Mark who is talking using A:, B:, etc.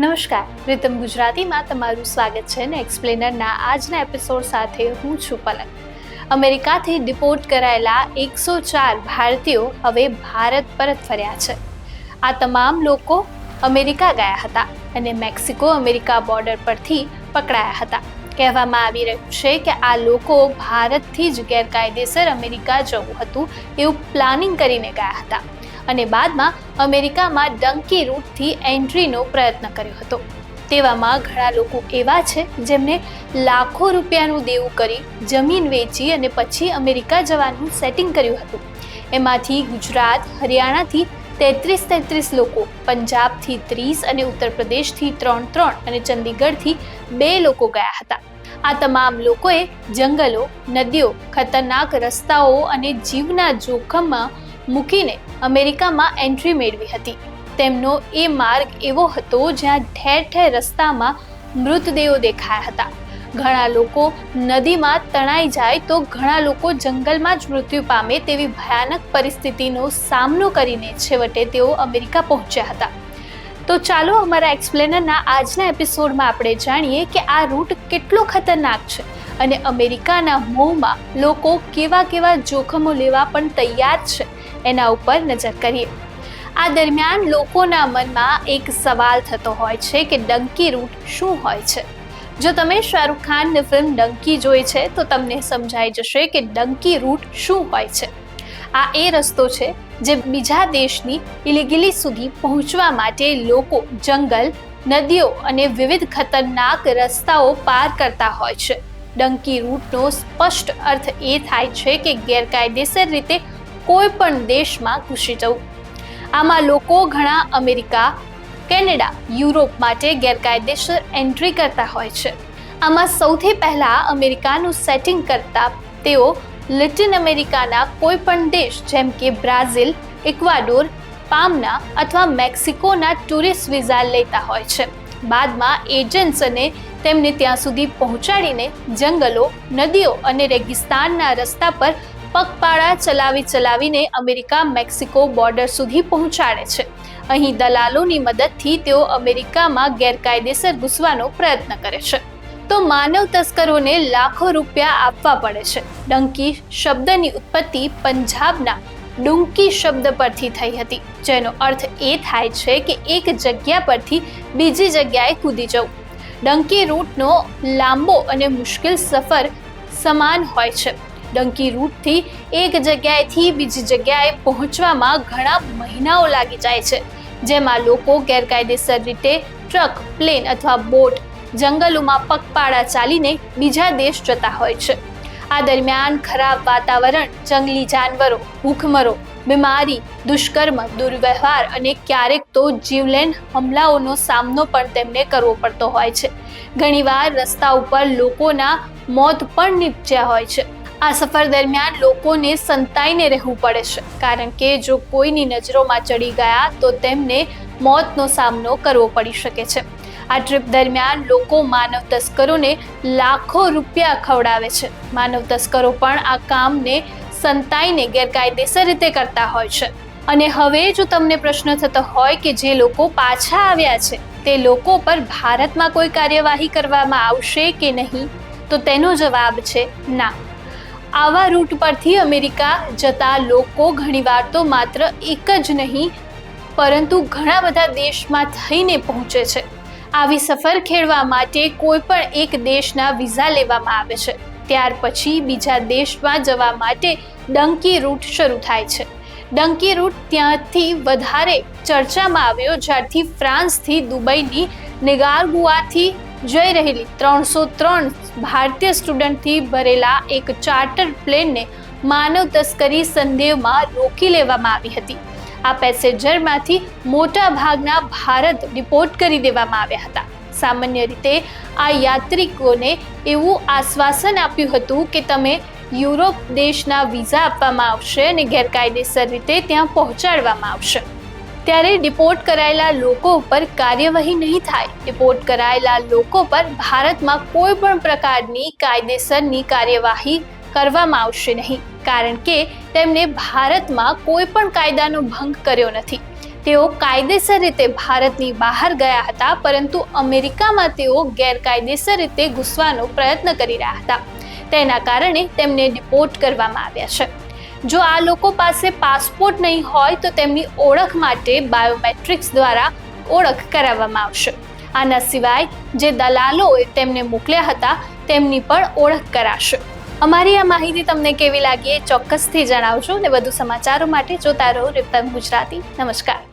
A: નમસ્કાર રીતમ ગુજરાતીમાં તમારું સ્વાગત છે ને એક્સપ્લેનરના આજના એપિસોડ સાથે હું છું પલક. અમેરિકાથી ડિપોર્ટ કરાયેલા એકસો ચાર ભારતીયો હવે ભારત પરત ફર્યા છે. આ તમામ લોકો અમેરિકા ગયા હતા અને મેક્સિકો અમેરિકા બોર્ડર પરથી પકડાયા હતા. કહેવામાં આવી રહ્યું છે કે આ લોકો ભારતથી જ ગેરકાયદેસર અમેરિકા જવું હતું એવું પ્લાનિંગ કરીને ગયા હતા. અને બાદમાં અમેરિકામાં ડંકી રૂટથી એન્ટ્રીનો પ્રયત્ન કર્યો હતો. તેવામાં ઘણા લોકો એવા છે જેમને લાખો રૂપિયાનું દેવું કરી જમીન વેચી અને પછી અમેરિકા જવાનું સેટિંગ કર્યું હતું. એમાંથી ગુજરાત, હરિયાણાથી તેત્રીસ તેત્રીસ લોકો, પંજાબથી ત્રીસ અને ઉત્તર પ્રદેશથી ત્રણ ત્રણ અને ચંદીગઢથી બે લોકો ગયા હતા. આ તમામ લોકોએ જંગલો, નદીઓ, ખતરનાક રસ્તાઓ અને જીવના જોખમમાં મૂકીને અમેરિકામાં એન્ટ્રી મેળવી હતી. તેમનો એ માર્ગ એવો હતો જ્યાં ઠેર ઠેર રસ્તામાં મૃતદેહો દેખાયા હતા. ઘણા લોકો નદીમાં તણાઈ જાય તો ઘણા લોકો જંગલમાં જ મૃત્યુ પામે તેવી ભયાનક પરિસ્થિતિનો સામનો કરીને છેવટે તેઓ અમેરિકા પહોંચ્યા હતા. તો ચાલો અમારા એક્સપ્લેનરના આજના એપિસોડમાં આપણે જાણીએ કે આ રૂટ કેટલો ખતરનાક છે અને અમેરિકાના મોંમાં લોકો કેવા કેવા જોખમો લેવા પણ તૈયાર છે. એના ઉપર નજર કરીએ. આ દરમિયાન લોકોના મનમાં એક સવાલ થતો હોય છે કે ડંકી રૂટ શું હોય છે? જો તમે શાહરૂખ ખાનની ફિલ્મ ડંકી જોઈ છે, તો તમને સમજાઈ જશે કે ડંકી રૂટ શું હોય છે? આ એ રસ્તો છે જે બીજા દેશની ઇલીગીલી સુધી પહોંચવા માટે લોકો જંગલ, નદીઓ અને વિવિધ ખતરનાક રસ્તાઓ પાર કરતા હોય છે. ડંકી રૂટનો સ્પષ્ટ અર્થ એ થાય છે કે ગેરકાયદેસર રીતે કોઈ પણ દેશમાં ઘૂસી જવું. આમાં લોકો ઘણા અમેરિકા, કેનેડા, યુરોપ માટે ગેરકાયદેસર એન્ટ્રી કરતા હોય છે. આમાં સૌથી પહેલાં અમેરિકાનું સેટિંગ કરતા તેઓ લેટિન અમેરિકાના કોઈ પણ દેશ, જેમ કે બ્રાઝિલ, ઇક્વાડોર, પામના અથવા મેક્સિકોના ટુરિસ્ટ વિઝા લેતા હોય છે. બાદમાં એજન્ટ્સ અને તેમને ત્યાં સુધી પહોંચાડીને જંગલો, નદીઓ અને રેગિસ્તાનના રસ્તા પર પગપાળા ચલાવી ચલાવીને અમેરિકા મેક્સિકો બોર્ડર સુધી પહોંચાડે છે. અહીં દલાલોની મદદથી તેઓ અમેરિકામાં ગેરકાયદેસર ઘૂસવાનો પ્રયત્ન કરે છે. તો માનવ તસ્કરોને લાખો રૂપિયા આપવા પડે છે. ડંકી શબ્દની ઉત્પત્તિ પંજાબના ડુંકી શબ્દ પરથી થઈ હતી. જેનો અર્થ એ થાય છે કે એક જગ્યા પરથી બીજી જગ્યાએ કૂદી જવું. ડંકી રૂટનો લાંબો અને મુશ્કેલ સફર સમાન હોય છે. ડંકી રૂટથી એક જગ્યાએથી બીજી જગ્યાએ પહોંચવામાં ઘણા મહિનાઓ લાગી જાય છે, જેમાં લોકો ગેરકાયદેસર રીતે ટ્રક, પ્લેન અથવા બોટ જંગલોમાં પગપાળા ચાલીને બીજા દેશ જતા હોય છે. આ દરમિયાન ખરાબ વાતાવરણ, જંગલી જાનવરો, ભૂખમરો, બીમારી, દુષ્કર્મ, દુર્વ્યવહાર અને ક્યારેક તો જીવલેણ હમલાઓનો સામનો પણ તેમને કરવો પડતો હોય છે. ઘણીવાર રસ્તા ઉપર લોકોના મોત પણ નીપજ્યા હોય છે. આ સફર દરમિયાન લોકોને સંતાઈને રહેવું પડે છે. કારણ કે જો કોઈની નજરોમાં ચડી ગયા તો તેમને મોતનો સામનો કરવો પડી શકે છે. આ ટ્રીપ દરમિયાન લોકો માનવ તસ્કરોને લાખો રૂપિયા ખવડાવે છે. માનવ તસ્કરો પણ આ કામને સંતાઈને ગેરકાયદેસર રીતે કરતા હોય છે. અને હવે જો તમને પ્રશ્ન થતો હોય કે જે લોકો પાછા આવ્યા છે, તે લોકો પર ભારતમાં કોઈ કાર્યવાહી કરવામાં આવશે કે નહીં, તો તેનો જવાબ છે ના. આવા રૂટ પરથી અમેરિકા જતા લોકો ઘણીવાર તો માત્ર એક જ નહીં, પરંતુ ઘણા બધા દેશમાં થઈને પહોંચે છે. આવી સફર ખેડવા માટે કોઈ પણ એક દેશના વિઝા લેવામાં આવે છે. ત્યાર પછી બીજા દેશમાં જવા માટે ડંકી રૂટ શરૂ થાય છે. ડંકી રૂટ ત્યાંથી વધારે ચર્ચામાં આવ્યો, જ્યારથી ફ્રાન્સથી દુબઈની નિગારગુઆથી જઈ રહેલી ત્રણસો ત્રણ ભારતીય સ્ટુડન્ટથી ભરેલા એક ચાર્ટર પ્લેનને માનવ તસ્કરી સંદેહમાં રોકી લેવામાં આવી હતી. આ પેસેન્જરમાંથી મોટા ભાગના ભારત રિપોર્ટ કરી દેવામાં આવ્યા હતા. સામાન્ય રીતે આ યાત્રિકોને એવું આશ્વાસન આપ્યું હતું કે તમે યુરોપ દેશના વિઝા આપવામાં આવશે અને ગેરકાયદેસર રીતે ત્યાં પહોંચાડવામાં આવશે. ત્યારે ડિપોર્ટ કરાયેલા લોકો ઉપર કાર્યવાહી નહીં થાય. ડિપોર્ટ કરાયેલા લોકો પર ભારતમાં કોઈ પણ પ્રકારની કાયદેસરની કાર્યવાહી કરવામાં આવશે નહીં. કારણ કે તેમણે ભારતમાં કોઈ પણ કાયદાનો ભંગ કર્યો નથી. તેઓ કાયદેસર રીતે ભારતની બહાર ગયા હતા, પરંતુ અમેરિકામાં તેઓ ગેરકાયદેસર રીતે ઘૂસવાનો પ્રયત્ન કરી રહ્યા હતા. તેના કારણે તેમને ડિપોર્ટ કરવામાં આવ્યા છે. જો આ લોકો પાસે પાસપોર્ટ નહીં હોય તો તેમની ઓળખ માટે બાયોમેટ્રિક્સ દ્વારા ઓળખ કરાવવામાં આવશે. આના સિવાય જે દલાલોએ તેમને મોકલ્યા હતા, તેમની પણ ઓળખ કરાશે. અમારી આ માહિતી તમને કેવી લાગી એ ચોક્કસથી જણાવજો ને વધુ સમાચારો માટે જોતા રહો રિપતન ગુજરાતી. નમસ્કાર.